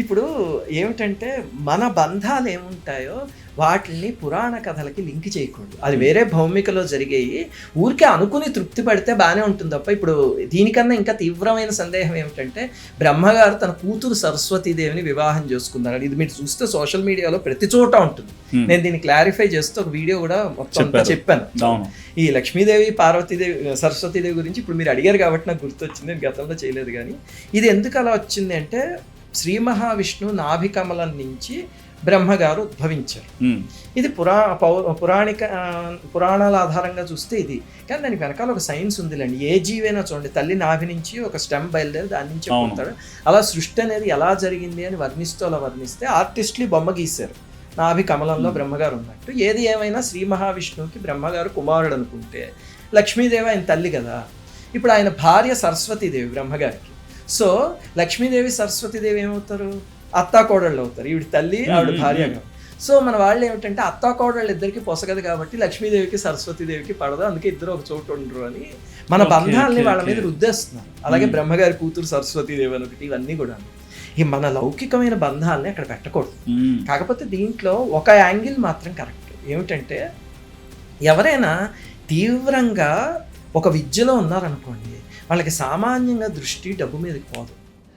ఇప్పుడు ఏమిటంటే మన బంధాలు ఏముంటాయో వాటిని పురాణ కథలకి లింక్ చేయకూడదు. అది వేరే భౌమికలో జరిగేవి ఊరికే అనుకుని తృప్తి పడితే బాగానే ఉంటుంది తప్ప ఇప్పుడు దీనికన్నా ఇంకా తీవ్రమైన సందేహం ఏమిటంటే బ్రహ్మగారు తన కూతురు సరస్వతీదేవిని వివాహం చేసుకున్నారు. ఇది మీరు చూస్తే సోషల్ మీడియాలో ప్రతి చోట ఉంటుంది. నేను దీన్ని క్లారిఫై చేస్తూ ఒక వీడియో కూడా మొత్తం. చెప్పాను. ఈ లక్ష్మీదేవి పార్వతీదేవి సరస్వతీదేవి గురించి ఇప్పుడు మీరు అడిగారు కాబట్టి నాకు గుర్తొచ్చింది. నేను గతంలో చేయలేదు కానీ ఇది ఎందుకు అలా వచ్చింది అంటే శ్రీ మహావిష్ణువు నాభికమలం నుంచి బ్రహ్మగారు ఉద్భవించారు. ఇది పురా పౌ- పురాణిక పురాణాల ఆధారంగా చూస్తే ఇది. కానీ దానికి వెనకాల ఒక సైన్స్ ఉందిలేండి. ఏ జీవైనా చూడండి తల్లి నాభి నుంచి ఒక స్టెమ్ బయలుదేరి దాని నుంచి. పోతాడు అలా సృష్టి అనేది ఎలా జరిగింది అని వర్ణిస్తూ అలా వర్ణిస్తే ఆర్టిస్టులు బొమ్మ గీశారు. నాభి కమలంలో బ్రహ్మగారు ఉన్నట్టు. ఏది ఏమైనా శ్రీ మహావిష్ణువుకి బ్రహ్మగారు కుమారుడు అనుకుంటే లక్ష్మీదేవి ఆయన తల్లి కదా. ఇప్పుడు ఆయన భార్య సరస్వతీదేవి బ్రహ్మగారికి. సో లక్ష్మీదేవి సరస్వతీదేవి ఏమవుతారు? అత్తా కోడళ్ళు అవుతారు. ఈవిడ తల్లి ఆవిడ భార్యగా సో మన వాళ్ళు ఏమిటంటే అత్తా కోడళ్ళు ఇద్దరికి పొసగదు కాబట్టి లక్ష్మీదేవికి సరస్వతీదేవికి పడదు. అందుకే ఇద్దరు ఒక చోటు ఉండరు అని మన బంధాలని వాళ్ళ మీద. రుద్దేస్తున్నారు. అలాగే. బ్రహ్మగారి కూతురు సరస్వతీదేవి అని ఒకటి ఇవన్నీ కూడా. ఈ మన లౌకికమైన బంధాలని అక్కడ పెట్టకూడదు. కాకపోతే దీంట్లో ఒక యాంగిల్ మాత్రం కరెక్ట్. ఏమిటంటే ఎవరైనా తీవ్రంగా ఒక విద్యలో ఉన్నారనుకోండి వాళ్ళకి సామాన్యంగా దృష్టి డబ్బు మీదకి పోదు.